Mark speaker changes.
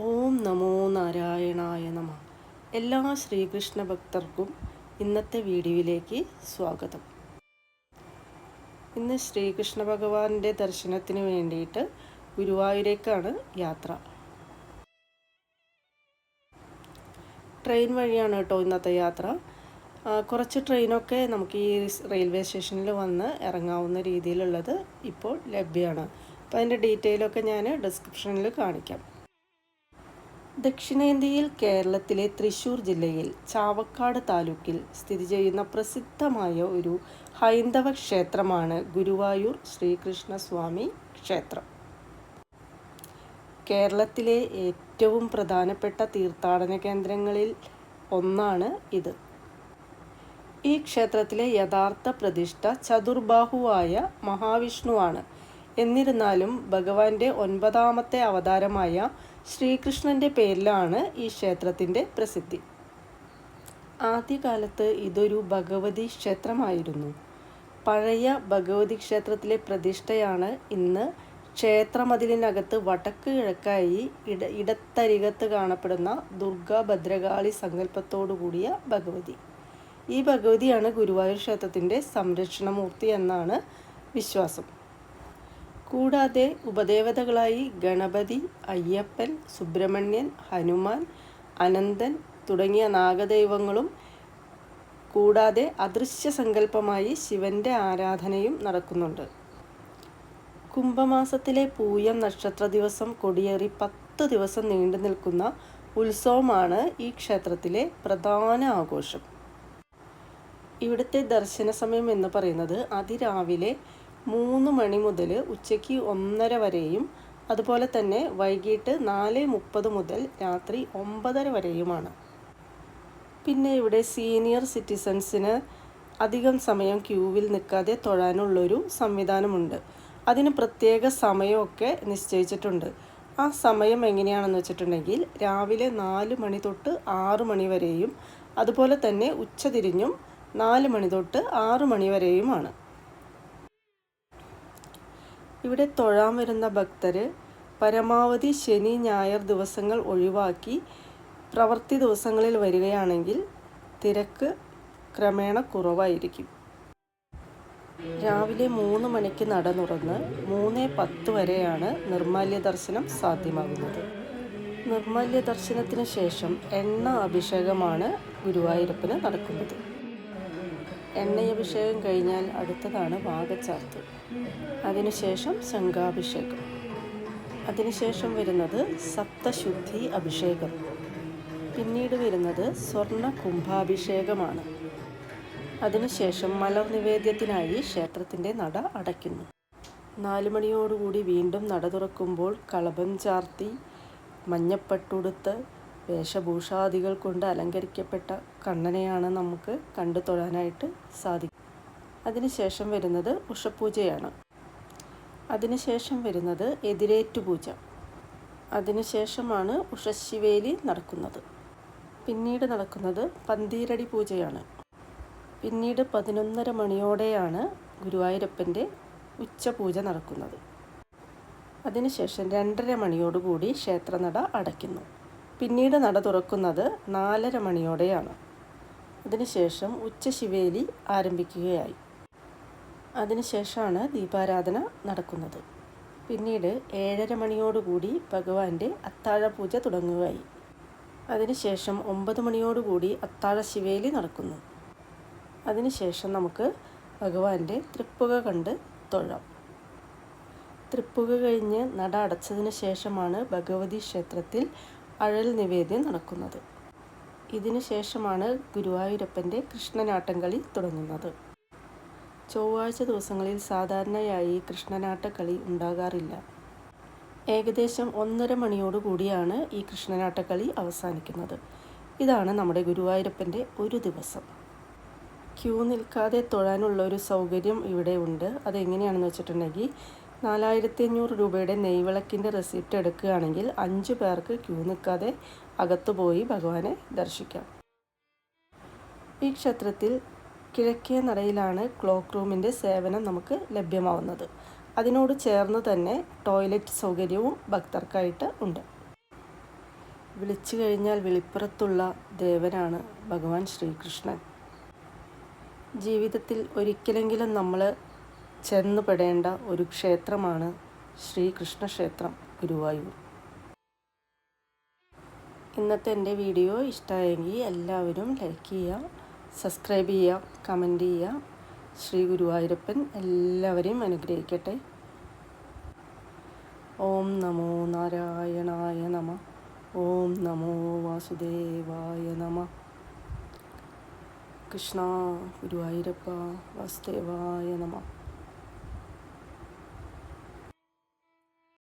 Speaker 1: ഓം നമോ നാരായണായ നമ. എല്ലാ ശ്രീകൃഷ്ണ ഭക്തർക്കും ഇന്നത്തെ വീഡിയോയിലേക്ക് സ്വാഗതം. ഇന്ന് ശ്രീകൃഷ്ണ ഭഗവാന്റെ ദർശനത്തിന് വേണ്ടിയിട്ട് ഗുരുവായൂരേക്കാണ് യാത്ര. ട്രെയിൻ വഴിയാണ് കേട്ടോ ഇന്നത്തെ യാത്ര. കുറച്ച് ട്രെയിനൊക്കെ നമുക്ക് ഈ റെയിൽവേ സ്റ്റേഷനിൽ വന്ന് ഇറങ്ങാവുന്ന രീതിയിലുള്ളത് ഇപ്പോൾ ലഭ്യമാണ് അപ്പോൾ അതിന്റെ ഡീറ്റെയിലൊക്കെ ഞാൻ ഡിസ്ക്രിപ്ഷനിൽ കാണിക്കാം. ദക്ഷിണേന്ത്യയിൽ കേരളത്തിലെ തൃശ്ശൂർ ജില്ലയിൽ ചാവക്കാട് താലൂക്കിൽ സ്ഥിതി ചെയ്യുന്ന പ്രസിദ്ധമായ ഒരു ഹൈന്ദവ ക്ഷേത്രമാണ് ഗുരുവായൂർ ശ്രീകൃഷ്ണസ്വാമി ക്ഷേത്രം. കേരളത്തിലെ ഏറ്റവും പ്രധാനപ്പെട്ട തീർത്ഥാടന കേന്ദ്രങ്ങളിൽ ഒന്നാണ് ഇത്. ഈ ക്ഷേത്രത്തിലെ യഥാർത്ഥ പ്രതിഷ്ഠ ചതുർബാഹുവായ മഹാവിഷ്ണുവാണ്. എന്നിരുന്നാലും ഭഗവാന്റെ ഒൻപതാമത്തെ അവതാരമായ ശ്രീകൃഷ്ണന്റെ പേരിലാണ് ഈ ക്ഷേത്രത്തിന്റെ പ്രസിദ്ധി. ആദ്യകാലത്ത് ഇതൊരു ഭഗവതി ക്ഷേത്രമായിരുന്നു. പഴയ ഭഗവതി ക്ഷേത്രത്തിലെ പ്രതിഷ്ഠയാണ് ഇന്ന് ക്ഷേത്രമതിലിനകത്ത് വടക്ക് കിഴക്കായി ഇട ഇടത്തരികത്ത് കാണപ്പെടുന്ന ദുർഗാ ഭദ്രകാളി സങ്കല്പത്തോടു കൂടിയ ഭഗവതി. ഈ ഭഗവതിയാണ് ഗുരുവായൂർ ക്ഷേത്രത്തിന്റെ സംരക്ഷണമൂർത്തി എന്നാണ് വിശ്വാസം. കൂടാതെ ഉപദേവതകളായി ഗണപതി അയ്യപ്പൻ സുബ്രഹ്മണ്യൻ ഹനുമാൻ അനന്തൻ തുടങ്ങിയ നാഗദൈവങ്ങളും കൂടാതെ അദൃശ്യ സങ്കല്പമായി ശിവന്റെ ആരാധനയും നടക്കുന്നുണ്ട്. കുംഭമാസത്തിലെ പൂയം നക്ഷത്ര ദിവസം കൊടിയേറി പത്ത് ദിവസം നീണ്ടു നിൽക്കുന്ന ഉത്സവമാണ് ഈ ക്ഷേത്രത്തിലെ പ്രധാന ആഘോഷം. ഇവിടുത്തെ ദർശന സമയം എന്ന് പറയുന്നത് അതിരാവിലെ മൂന്ന് മണി മുതൽ ഉച്ചയ്ക്ക് ഒന്നര വരെയും അതുപോലെ തന്നെ വൈകിട്ട് നാല് മുപ്പത് മുതൽ രാത്രി ഒമ്പതര വരെയുമാണ്. പിന്നെ ഇവിടെ സീനിയർ സിറ്റിസൺസിന് അധികം സമയം ക്യൂവിൽ നിൽക്കാതെ തൊഴാനുള്ളൊരു സംവിധാനമുണ്ട്. അതിന് പ്രത്യേക സമയമൊക്കെ നിശ്ചയിച്ചിട്ടുണ്ട്. ആ സമയം എങ്ങനെയാണെന്ന് വെച്ചിട്ടുണ്ടെങ്കിൽ രാവിലെ നാല് മണി തൊട്ട് ആറ് മണി വരെയും അതുപോലെ തന്നെ ഉച്ചതിരിഞ്ഞും നാല് മണി തൊട്ട് ആറ് മണി വരെയുമാണ്. ഇവിടെ തൊഴാൻ വരുന്ന ഭക്തർ പരമാവധി ശനി ഞായർ ദിവസങ്ങൾ ഒഴിവാക്കി പ്രവൃത്തി ദിവസങ്ങളിൽ വരികയാണെങ്കിൽ തിരക്ക് ക്രമേണ കുറവായിരിക്കും. രാവിലെ മൂന്ന് മണിക്ക് നട തുറന്ന് മൂന്ന് പത്ത് വരെയാണ് നിർമാല്യ ദർശനം സാധ്യമാകുന്നത്. നിർമാല്യ ദർശനത്തിന് ശേഷം എണ്ണ അഭിഷേകമാണ് ഗുരുവായൂരപ്പന് നടക്കുന്നത്. എണ്ണയഭിഷേകം കഴിഞ്ഞാൽ അടുത്തതാണ് വാഗച്ചാർത്ത് അതിനുശേഷം ശംഖാഭിഷേകം. അതിനുശേഷം വരുന്നത് സപ്തശുദ്ധി അഭിഷേകം. പിന്നീട് വരുന്നത് സ്വർണ കുംഭാഭിഷേകമാണ് അതിനുശേഷം മലർ നിവേദ്യത്തിനായി ക്ഷേത്രത്തിന്റെ നട അടയ്ക്കുന്നു. നാലുമണിയോടുകൂടി വീണ്ടും നട തുറക്കുമ്പോൾ കളഭം ചാർത്തി മഞ്ഞപ്പട്ടുടുത്ത് വേഷഭൂഷാദികൾ കൊണ്ട് അലങ്കരിക്കപ്പെട്ട കണ്ണനെയാണ് നമുക്ക് കണ്ടു തൊഴാനായിട്ട് സാധിക്കും അതിനുശേഷം വരുന്നത് ഉഷപൂജയാണ്. അതിനുശേഷം വരുന്നത് എതിരേറ്റുപൂജ. അതിനുശേഷമാണ് ഉഷശിവേലി നടക്കുന്നത്. പിന്നീട് നടക്കുന്നത് പന്തീരടി പൂജയാണ് പിന്നീട് പതിനൊന്നര മണിയോടെയാണ് ഗുരുവായൂരപ്പന്റെ ഉച്ചപൂജ നടക്കുന്നത്. അതിനുശേഷം രണ്ടര മണിയോടുകൂടി ക്ഷേത്രനട അടയ്ക്കുന്നു. പിന്നീട് നട തുറക്കുന്നത് നാലര മണിയോടെയാണ്. അതിനുശേഷം ഉച്ചശിവേലി ആരംഭിക്കുകയായി. അതിനുശേഷമാണ് ദീപാരാധന നടക്കുന്നത്. പിന്നീട് ഏഴര മണിയോടുകൂടി ഭഗവാന്റെ അത്താഴ പൂജ തുടങ്ങുകയായി അതിനുശേഷം ഒമ്പത് മണിയോടുകൂടി അത്താഴ ശിവേലി നടക്കുന്നു. അതിനുശേഷം നമുക്ക് ഭഗവാന്റെ തൃപ്പുക കണ്ട് തൊഴാം. തൃപ്പുക കഴിഞ്ഞ് നട അടച്ചതിന് ശേഷമാണ് ഭഗവതി ക്ഷേത്രത്തിൽ അഴൽ നിവേദ്യം നടക്കുന്നത്. ഇതിനു ശേഷമാണ് ഗുരുവായൂരപ്പന്റെ കൃഷ്ണനാട്ടം കളി തുടങ്ങുന്നത്. ചൊവ്വാഴ്ച ദിവസങ്ങളിൽ സാധാരണയായി കൃഷ്ണനാട്ടക്കളി ഉണ്ടാകാറില്ല. ഏകദേശം ഒന്നര മണിയോടുകൂടിയാണ് ഈ കൃഷ്ണനാട്ടക്കളി അവസാനിക്കുന്നത്. ഇതാണ് നമ്മുടെ ഗുരുവായൂരപ്പന്റെ ഒരു ദിവസം. ക്യൂ നിൽക്കാതെ തൊഴാനുള്ള ഒരു സൗകര്യം ഇവിടെ ഉണ്ട്. അതെങ്ങനെയാണെന്ന് വെച്ചിട്ടുണ്ടെങ്കിൽ നാലായിരത്തി അഞ്ഞൂറ് രൂപയുടെ നെയ്വിളക്കിന്റെ റെസിപ്റ്റ് എടുക്കുകയാണെങ്കിൽ അഞ്ച് പേർക്ക് ക്യൂ നിൽക്കാതെ അകത്തുപോയി ഭഗവാനെ ദർശിക്കാം. ഈ ക്ഷേത്രത്തിൽ കിഴക്കേ നടയിലാണ് ക്ലോക്ക് റൂമിന്റെ സേവനം നമുക്ക് ലഭ്യമാവുന്നത്. അതിനോട് ചേർന്ന് തന്നെ ടോയ്ലറ്റ് സൗകര്യവും ഭക്തർക്കായിട്ട് ഉണ്ട്. വിളിച്ചു കഴിഞ്ഞാൽ വിളിപ്പുറത്തുള്ള ദേവനാണ് ഭഗവാൻ ശ്രീകൃഷ്ണൻ. ജീവിതത്തിൽ ഒരിക്കലെങ്കിലും നമ്മൾ ചെന്നുപെടേണ്ട ഒരു ക്ഷേത്രമാണ് ശ്രീകൃഷ്ണ ക്ഷേത്രം ഗുരുവായൂർ. ഇന്നത്തെ എന്റെ വീഡിയോ ഇഷ്ടമായെങ്കിൽ എല്ലാവരും ലൈക്ക് ചെയ്യുക സബ്സ്ക്രൈബ് ചെയ്യുക കമന്റ് ചെയ്യുക. ശ്രീ ഗുരുവായൂരപ്പൻ എല്ലാവരെയും അനുഗ്രഹിക്കട്ടെ. ഓം നമോ നാരായണായ നമ. ഓം നമോ വാസുദേവായ നമ. കൃഷ്ണ ഗുരുവായൂരപ്പ വാസുദേവായ നമ.